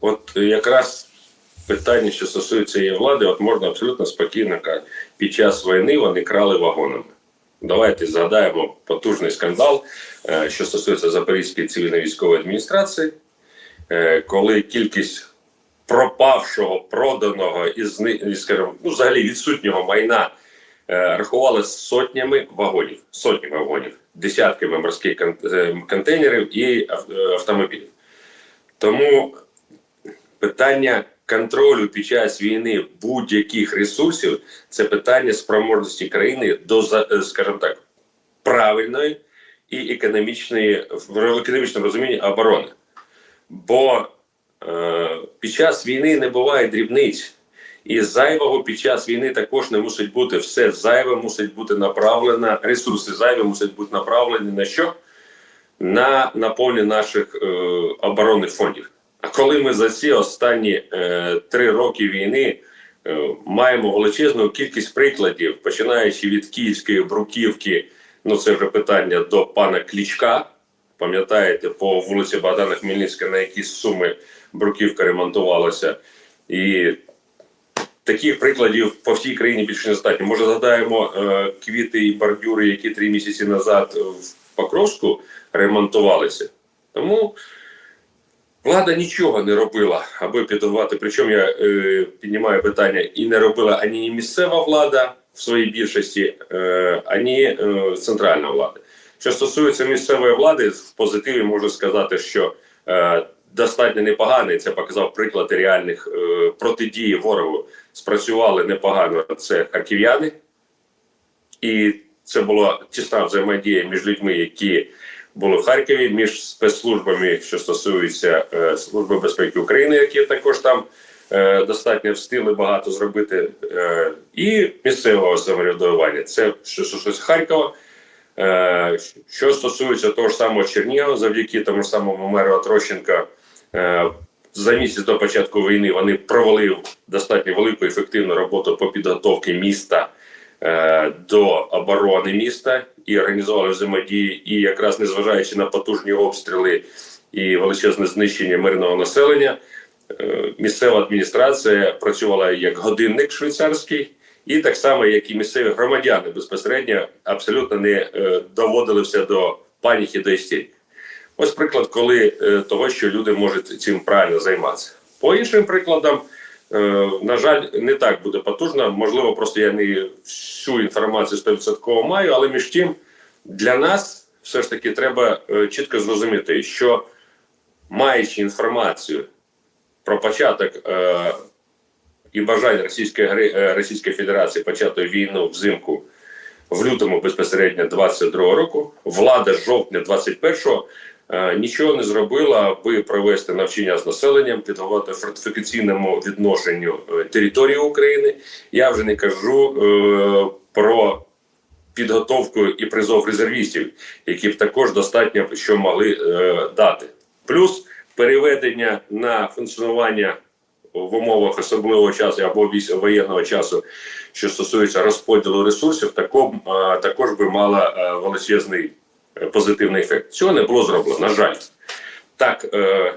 От якраз питання, що стосується її влади, от можна абсолютно спокійно казати, під час війни вони крали вагонами. Давайте згадаємо потужний скандал, е, що стосується Запорізької цивільно-військової адміністрації, е, коли кількість пропавшого, проданого і скажімо, ну, взагалі відсутнього майна е, рахували сотнями вагонів, сотнями вагонів, десятками морських контейнерів і автомобілів. Тому питання контролю під час війни будь-яких ресурсів це питання спроможності країни до е, скажімо так правильної і економічної в економічному розумінні оборони. Бо е, під час війни не буває дрібниць. І зайвого під час війни також не мусить бути все зайве мусить бути направлено, ресурси зайві мусять бути направлені на що? На наповнення наших е, оборонних фондів. Коли ми за ці останні е, три роки війни е, маємо величезну кількість прикладів, починаючи від Київської бруківки, ну це вже питання до пана Клічка. Пам'ятаєте, по вулиці Богдана Хмельницька на якісь суми бруківка ремонтувалася. І таких прикладів по всій країні більше не достатньо. Може, згадаємо е, квіти і бордюри, які три місяці назад в Покровську ремонтувалися. Тому влада нічого не робила, аби підготувати. Причому я е, піднімаю питання, і не робила ані місцева влада в своїй більшості, е, ані е, центральна влада. Що стосується місцевої влади, в позитиві можу сказати, що е, достатньо непоганий. Це показав приклад реальних е, протидії ворогу. Спрацювали непогано. Це харків'яни, і це була тісна взаємодія між людьми, які були в Харкові, між спецслужбами, що стосується е, Служби безпеки України, які також там е, достатньо встигли багато зробити, е, і місцевого самоврядування. Це що стосується Харкова. Е, Що стосується того ж самого Чернігова, завдяки тому ж самому меру Трощенка, е, за місяць до початку війни вони провели достатньо велику ефективну роботу по підготовці міста до оборони міста і організували взаємодії. І якраз незважаючи на потужні обстріли і величезне знищення мирного населення, е, місцева адміністрація працювала як годинник швейцарський. І так само, як і місцеві громадяни безпосередньо абсолютно не е, доводили все до паніки, до істерики. Ось приклад, коли е, того, що люди можуть цим правильно займатися. По іншим прикладам, е, на жаль, не так буде потужно. Можливо, просто я не всю інформацію 100% маю, але між тим для нас все ж таки треба е, чітко зрозуміти, що маючи інформацію про початок е, і бажання Російської е, Російської Федерації почати війну взимку в лютому безпосередньо 22 року. Влада жовтня 21-го е, нічого не зробила, аби провести навчання з населенням, підготувати фортифікаційному відношенню е, території України. Я вже не кажу е, про підготовку і призов резервістів, які б також достатньо що могли е, дати. Плюс переведення на функціонування в умовах особливого часу або воєнного часу, що стосується розподілу ресурсів, тако, е, також би мала е, величезний е, позитивний ефект. Цього не було зроблено, на жаль. Так, е,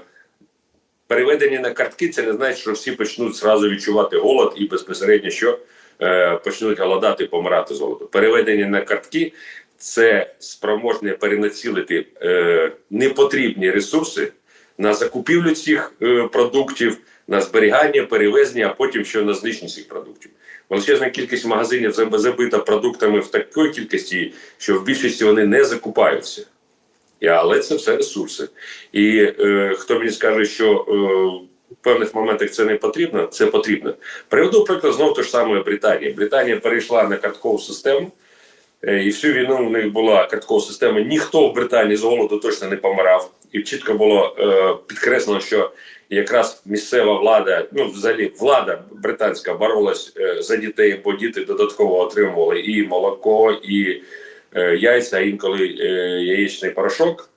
переведення на картки це не значить, що всі почнуть зразу відчувати голод і безпосередньо що е, почнуть голодати, помирати з голоду. Переведення на картки це спроможне перенацілити е, непотрібні ресурси на закупівлю цих е, продуктів, на зберігання, перевезення, а потім ще на знищення цих продуктів. Величезна кількість магазинів забита продуктами в такій кількості, що в більшості вони не закупаються. Але це все ресурси. І е, хто мені скаже, що е, в певних моментах це не потрібно, це потрібно. Приведу приклад знову ж самої Британії. Британія перейшла на карткову систему, е, і всю війну в них була карткова система. Ніхто в Британії з голоду точно не помирав. І чітко було е, підкреслено, що якраз місцева влада, ну взагалі влада британська боролась е, за дітей, бо діти додатково отримували і молоко, і е, яйця, інколи е, яєчний порошок.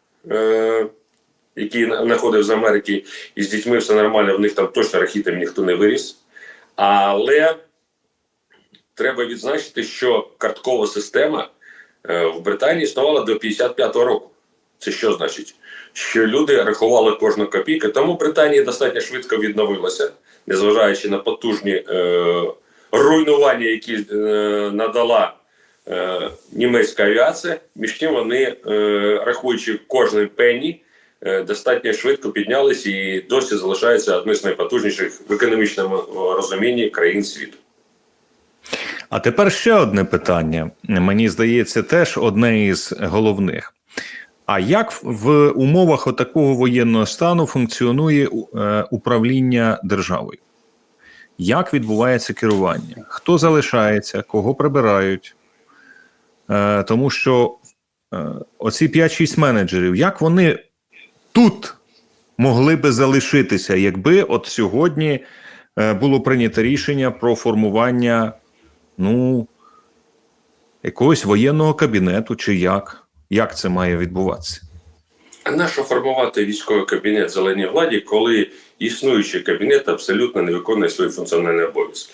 Який знаходив з Америки, і з дітьми все нормально, в них там точно рахітом ніхто не виріс. Але треба відзначити, що карткова система в Британії існувала до 55-го року. Це що значить? Що люди рахували кожну копійку. Тому Британія достатньо швидко відновилася, незважаючи на потужні е, руйнування, які е, надала е, німецька авіація. Між тим вони, е, рахуючи кожний пенні, е, достатньо швидко піднялись і досі залишаються одним з найпотужніших в економічному розумінні країн світу. А тепер ще одне питання. Мені здається, теж одне із головних. А як в- умовах отакого воєнного стану функціонує е, управління державою? Як відбувається керування? Хто залишається, кого прибирають? Е, тому що е, оці 5-6 менеджерів, як вони тут могли би залишитися, якби от сьогодні було прийнято рішення про формування ну, якогось воєнного кабінету, чи як? Як це має відбуватися? Нащо формувати військовий кабінет зеленій владі, коли існуючий кабінет абсолютно не виконує свої функціональні обов'язки?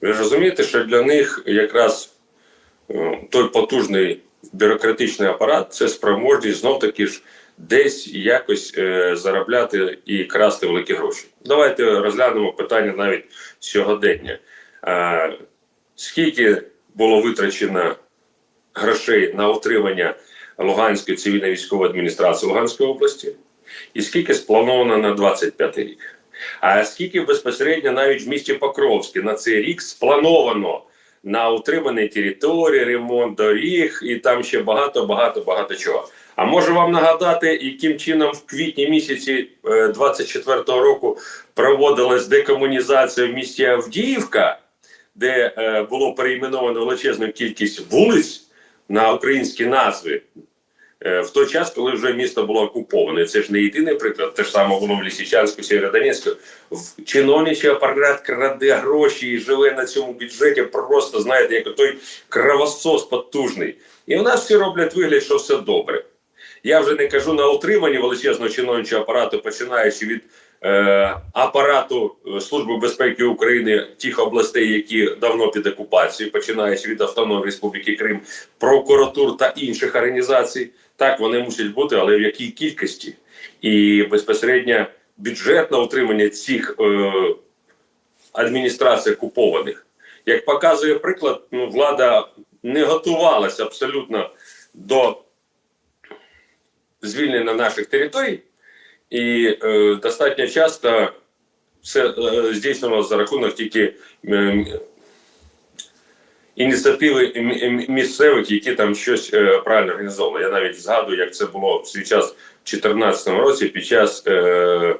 Ви розумієте, що для них якраз е, той потужний бюрократичний апарат це спроможність знов таки ж десь якось е, заробляти і красти великі гроші. Давайте розглянемо питання навіть сьогодення. Е, скільки було витрачено грошей на утримання Луганської цивільної військової адміністрації Луганської області, і скільки сплановано на 25 рік. А скільки безпосередньо навіть в місті Покровське на цей рік сплановано на утримані території, ремонт доріг і там ще багато, багато, багато чого. А можу вам нагадати, яким чином в квітні місяці е, 24-го року проводилась декомунізація в місті Авдіївка, де е, було перейменовано величезну кількість вулиць на українські назви е, в той час, коли вже місто було окуповане. Це ж не єдиний приклад. Те ж саме було в Лісічанську, Сєвєродонецьку. Чиновничий апарат краде гроші і живе на цьому бюджеті. Просто знаєте, як той кровосос потужний. І в нас всі роблять вигляд, що все добре. Я вже не кажу на утриманні величезного чиновничого апарату, починаючи від е, апарату е, Служби безпеки України тих областей, які давно під окупацією, починаючи від Автономної Республіки Крим, прокуратур та інших організацій. Так вони мусять бути, але в якій кількості? І безпосередньо бюджетне утримання цих е, адміністрацій окупованих. Як показує приклад, ну, влада не готувалася абсолютно до звільнення наших територій, і е, достатньо часто все е, здійснювалося за рахунок тільки е, ініціативи місцевих, які там щось е, правильно організовували. Я навіть згадую, як це було в свій час в 2014 році під час е,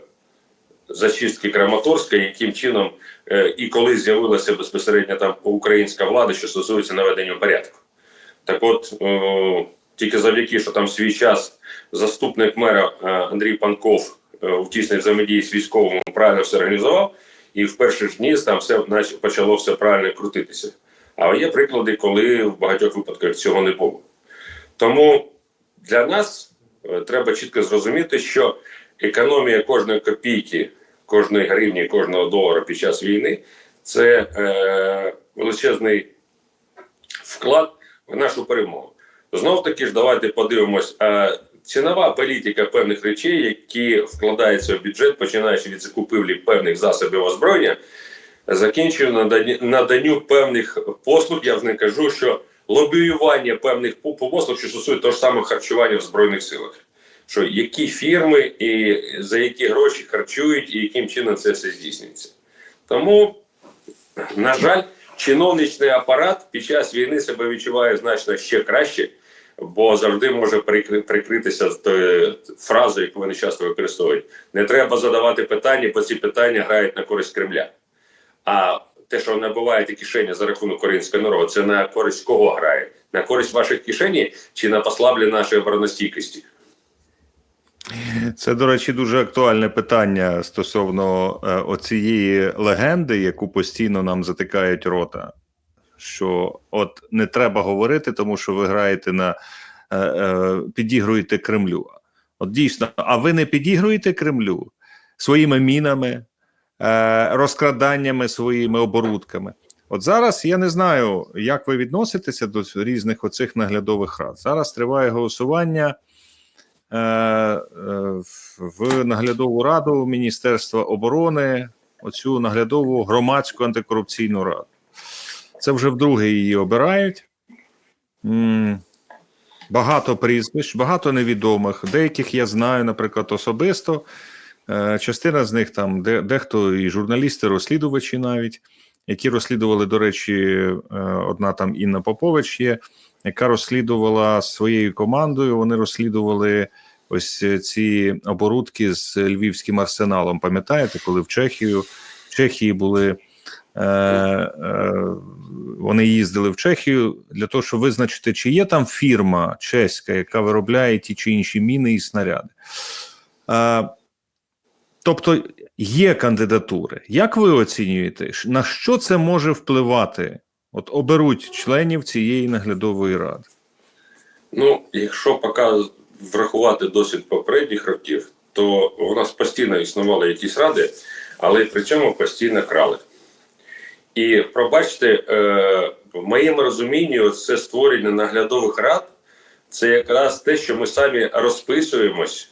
зачистки Краматорська, яким чином е, і коли з'явилася безпосередньо там українська влада, що стосується наведення порядку. Так от, е, тільки завдяки, що там свій час заступник мера е, Андрій Панков е, у тісній взаємодії з військовими правильно все організував, і в перші ж дні там все почало все правильно крутитися. Але є приклади, коли в багатьох випадках цього не було. Тому для нас е, треба чітко зрозуміти, що економія кожної копійки, кожної гривні, кожного долара під час війни це е, величезний вклад в нашу перемогу. Знов таки ж давайте подивимось. Е, цінова політика певних речей, які вкладаються в бюджет, починаючи від закупівлі певних засобів озброєння, закінчує наданню, певних послуг. Я вже не кажу, що лобіювання певних послуг, що стосується того ж самого харчування в збройних силах. Що які фірми і за які гроші харчують, і яким чином це все здійснюється. Тому, на жаль, чиновничний апарат під час війни себе відчуває значно ще краще, бо завжди може прикри- прикритися тою фразою, яку вони часто використовують. Не треба задавати питання, бо ці питання грають на користь Кремля. А те, що набуваєте кишені за рахунок українського народу, це на користь кого грає? На користь ваших кишені чи на послаблення нашої оборонностійкості? Це, до речі, дуже актуальне питання стосовно е, оцієї легенди, яку постійно нам затикають рота. Що от не треба говорити, тому що ви граєте на е, е, підігруєте Кремлю. От дійсно, а ви не підігруєте Кремлю своїми мінами, е, розкраданнями своїми оборудками. От зараз я не знаю, як ви відноситеся до різних оцих наглядових рад. Зараз триває голосування е, е, в наглядову раду Міністерства оборони, оцю наглядову громадську антикорупційну раду. Це вже вдруге її обирають. Багато прізвищ, багато невідомих. Деяких я знаю, наприклад, особисто. Е, Частина з них там, де, дехто і журналісти, розслідувачі навіть, які розслідували, до речі, е, одна там Інна Попович є, яка розслідувала своєю командою. Вони розслідували ось ці оборудки з львівським арсеналом. Пам'ятаєте, коли в Чехію в Чехії були. Е, е, вони їздили в Чехію для того, щоб визначити, чи є там фірма чеська, яка виробляє ті чи інші міни і снаряди. Е, тобто є кандидатури. Як ви оцінюєте, на що це може впливати? От оберуть членів цієї наглядової ради. Ну, якщо поки врахувати досвід попередніх років, то у нас постійно існували якісь ради, але при цьому постійно крали. І пробачте, е, в моєму розумінні, це створення наглядових рад це якраз те, що ми самі розписуємось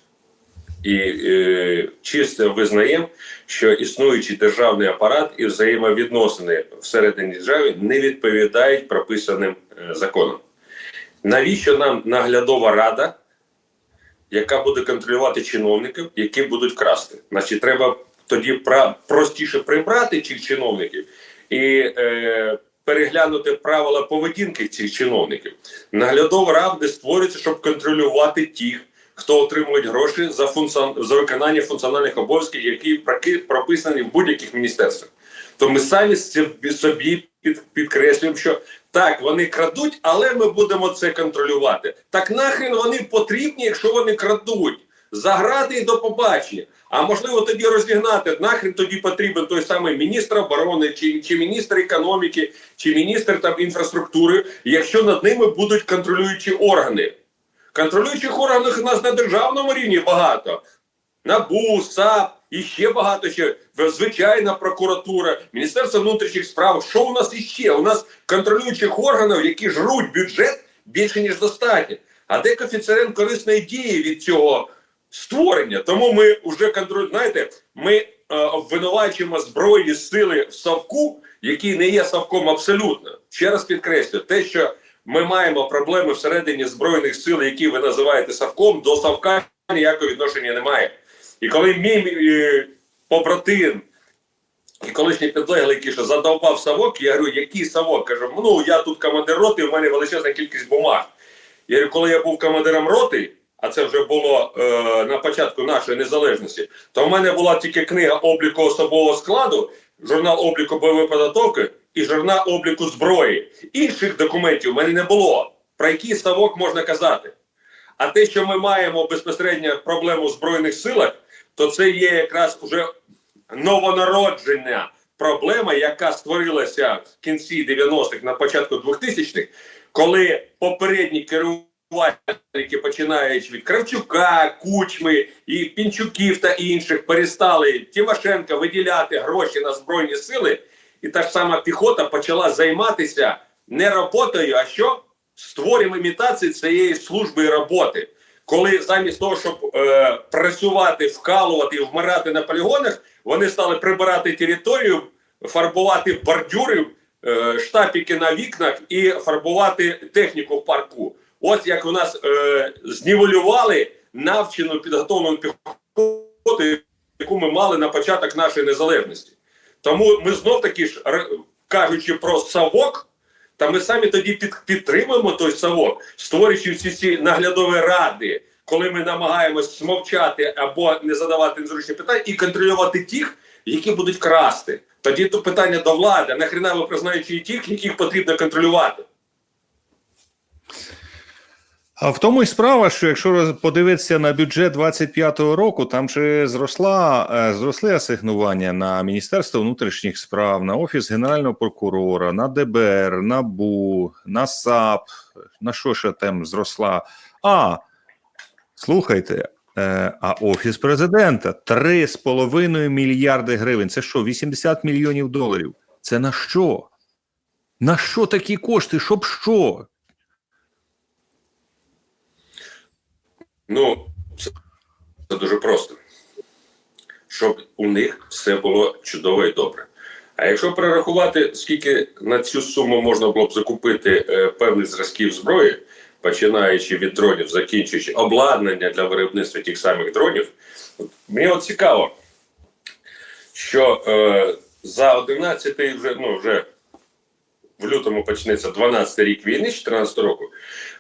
і е, чисто визнаємо, що існуючий державний апарат і взаємовідносини всередині держави не відповідають прописаним е, законам. Навіщо нам наглядова рада, яка буде контролювати чиновників, які будуть красти? Значить, треба тоді пра- простіше прибрати цих чиновників і е, переглянути правила поведінки цих чиновників. Наглядова рада створюється, щоб контролювати тих, хто отримують гроші за функціон... за виконання функціональних обов'язків, які прописані в будь-яких міністерствах. То ми самі собі під, підкреслюємо, що так, вони крадуть, але ми будемо це контролювати. Так нахрен вони потрібні, якщо вони крадуть. Заграти і до побачення. А можливо тоді розігнати. Нахрен тоді потрібен той самий міністр оборони, чи, чи міністр економіки, чи міністр там інфраструктури, якщо над ними будуть контролюючі органи. Контролюючих органів у нас на державному рівні багато. НАБУ, САП і ще багато ще. Звичайна прокуратура, Міністерство внутрішніх справ. Що у нас іще? У нас контролюючих органів, які жруть бюджет більше ніж достатньо. А де коефіцієнт корисної дії від цього створення? Тому ми вже контролюємо. Знаєте, ми е, обвинувачуємо збройні сили в Савку, який не є Савком абсолютно. Ще раз підкреслю, те, що ми маємо проблеми всередині збройних сил, які ви називаєте Савком, до Савка ніякого відношення немає. І коли мій е, побратим і колишній підлеглий, який що задовбав Савок, я говорю, який Савок? Кажу, ну я тут командир роти, у мене величезна кількість бумаг. Я говорю, коли я був командиром роти, а це вже було е, на початку нашої незалежності, то в мене була тільки книга обліку особового складу, журнал обліку бойової підготовки і журнал обліку зброї. Інших документів в мене не було. Про який ставок можна казати? А те, що ми маємо безпосередньо проблему в збройних силах, то це є якраз уже новонароджена проблема, яка створилася в кінці 90-х, на початку 2000-х, коли попередні керувальники, починаючи від Кравчука, Кучми і Пінчуків та інших, перестали Тимошенка виділяти гроші на збройні сили, і та ж сама піхота почала займатися не роботою, а що? Створюємо імітації цієї служби і роботи. Коли замість того, щоб е, працювати, вкалувати і вмирати на полігонах, вони стали прибирати територію, фарбувати бордюри, е, штапіки на вікнах і фарбувати техніку в парку. Ось як у нас е, знівелювали навчену підготовлену піхоту, яку ми мали на початок нашої незалежності. Тому ми знов таки ж кажучи про совок, та ми самі тоді під, підтримуємо той совок, створюючи всі ці наглядові ради, коли ми намагаємось смовчати або не задавати незручні питання і контролювати тих, які будуть красти. Тоді то питання до влади, нахрена ви признаючи тих, яких потрібно контролювати. А в тому й справа, що якщо подивитися на бюджет 25-го року, там же зросла е, зросли асигнування на Міністерство внутрішніх справ, на офіс генерального прокурора, на ДБР, на БУ, на САП. На що ще там зросла? А слухайте. е, А офіс президента 3,5 мільярди гривень. Це що, 80 мільйонів доларів? Це на що? На що такі кошти? Щоб що? Ну, це дуже просто, щоб у них все було чудово і добре. А якщо перерахувати, скільки на цю суму можна було б закупити е, певних зразків зброї, починаючи від дронів, закінчуючи обладнання для виробництва тих самих дронів, от мені от цікаво, що е, за 11 вже, ну, вже в лютому почнеться 12 рік війни, 14 року,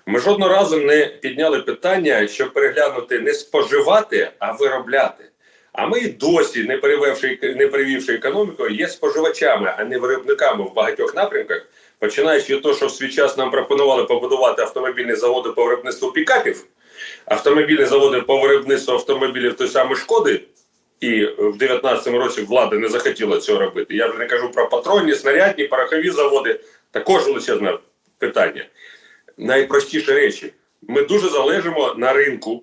ми жодного разу не підняли питання, щоб переглянути не споживати, а виробляти. А ми досі, не перевівши, не перевівши економіку, є споживачами, а не виробниками в багатьох напрямках. Починаючи від того, що в свій час нам пропонували побудувати автомобільні заводи по виробництву пікапів, автомобільні заводи по виробництву автомобілів той самої шкоди, і в 19-му році влада не захотіла цього робити. Я вже не кажу про патронні, снарядні, порохові заводи. Також величезне питання. Найпростіші речі. Ми дуже залежимо на ринку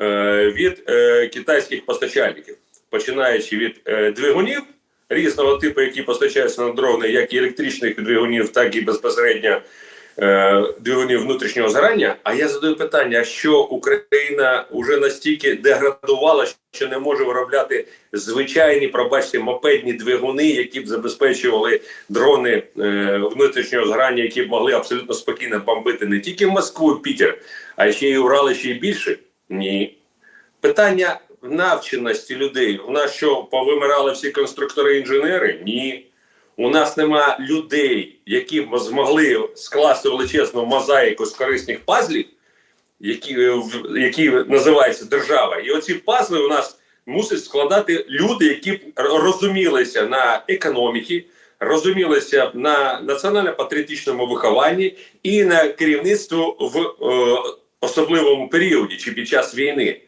е, від е, китайських постачальників, починаючи від е, двигунів різного типу, які постачаються на дрони, як і електричних двигунів, так і безпосередньо е, двигунів внутрішнього згорання. А я задаю питання: що Україна вже настільки деградувала, що не може виробляти звичайні, пробачте, мопедні двигуни, які б забезпечували дрони е, внутрішнього згорання, які б могли абсолютно спокійно бомбити не тільки Москву, Пітер, а ще й Урали, ще й більше? Ні. Питання навченості людей. У нас що повимирали всі конструктори-інженери? Ні. У нас нема людей, які б змогли скласти величезну мозаїку з корисних пазлів, які, які називаються держава. І оці пазли у нас мусять складати люди, які б розумілися на економіки, розумілися на національно-патріотичному вихованні і на керівництву в е, особливому періоді чи під час війни.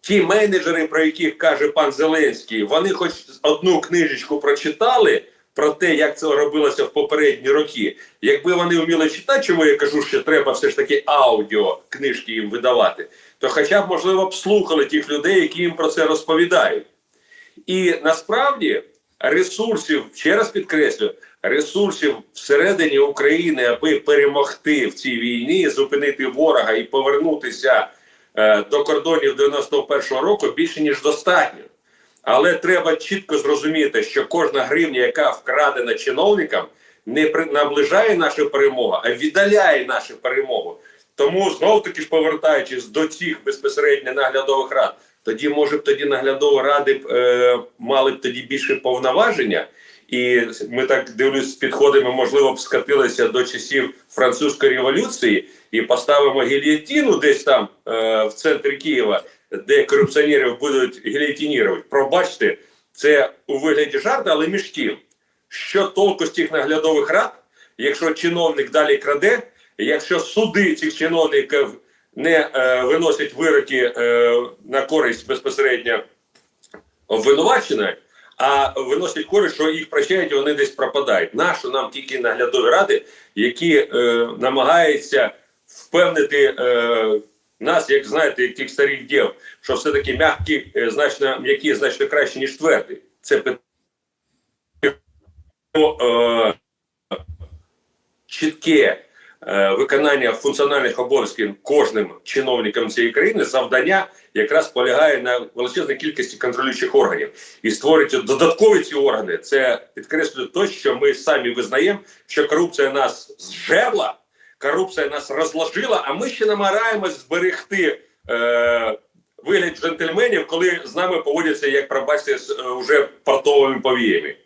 Ті менеджери, про яких каже пан Зеленський, вони хоч одну книжечку прочитали про те, як це робилося в попередні роки. Якби вони вміли читати, чому я кажу, що треба все ж таки аудіо книжки їм видавати, то хоча б можливо б слухали тих людей, які їм про це розповідають. І насправді ресурсів, ще раз підкреслю, ресурсів всередині України, аби перемогти в цій війні, зупинити ворога і повернутися е, до кордонів 91-го року більше ніж достатньо. Але треба чітко зрозуміти, що кожна гривня, яка вкрадена чиновникам, не при- наближає нашу перемогу, а віддаляє нашу перемогу. Тому знов таки ж повертаючись до цих безпосередньо наглядових рад, тоді може б тоді наглядові ради б е, мали б тоді більше повноваження. І ми так дивлюсь, підходимо, можливо, б скатилися до часів французької революції і поставимо гільйотину десь там е, в центрі Києва, де корупціонерів будуть гільйотинірувати. Пробачте, це у вигляді жарту, але між тим, що толку з тих наглядових рад, якщо чиновник далі краде, якщо суди цих чиновників не е, виносять вироки е, на користь безпосередньо обвинуваченої, а виносять користь, що їх прощають, і вони десь пропадають. Нащо нам тільки наглядові ради, які е, намагаються впевнити е, нас, як знаєте, як тих старих дів, що все-таки м'які, е, значно м'які значно краще, ніж тверді. Це питання е, чітке е, виконання функціональних обов'язків кожним чиновником цієї країни завдання якраз полягає на величезній кількості контролюючих органів і створюються додаткові ці органи. Це підкреслює те, що ми самі визнаємо, що корупція нас зжерла, корупція нас розложила, а ми ще намагаємось зберегти. Е, Вигляд джентльменів, коли з нами поводяться як пробачте з е, уже портовими повіями.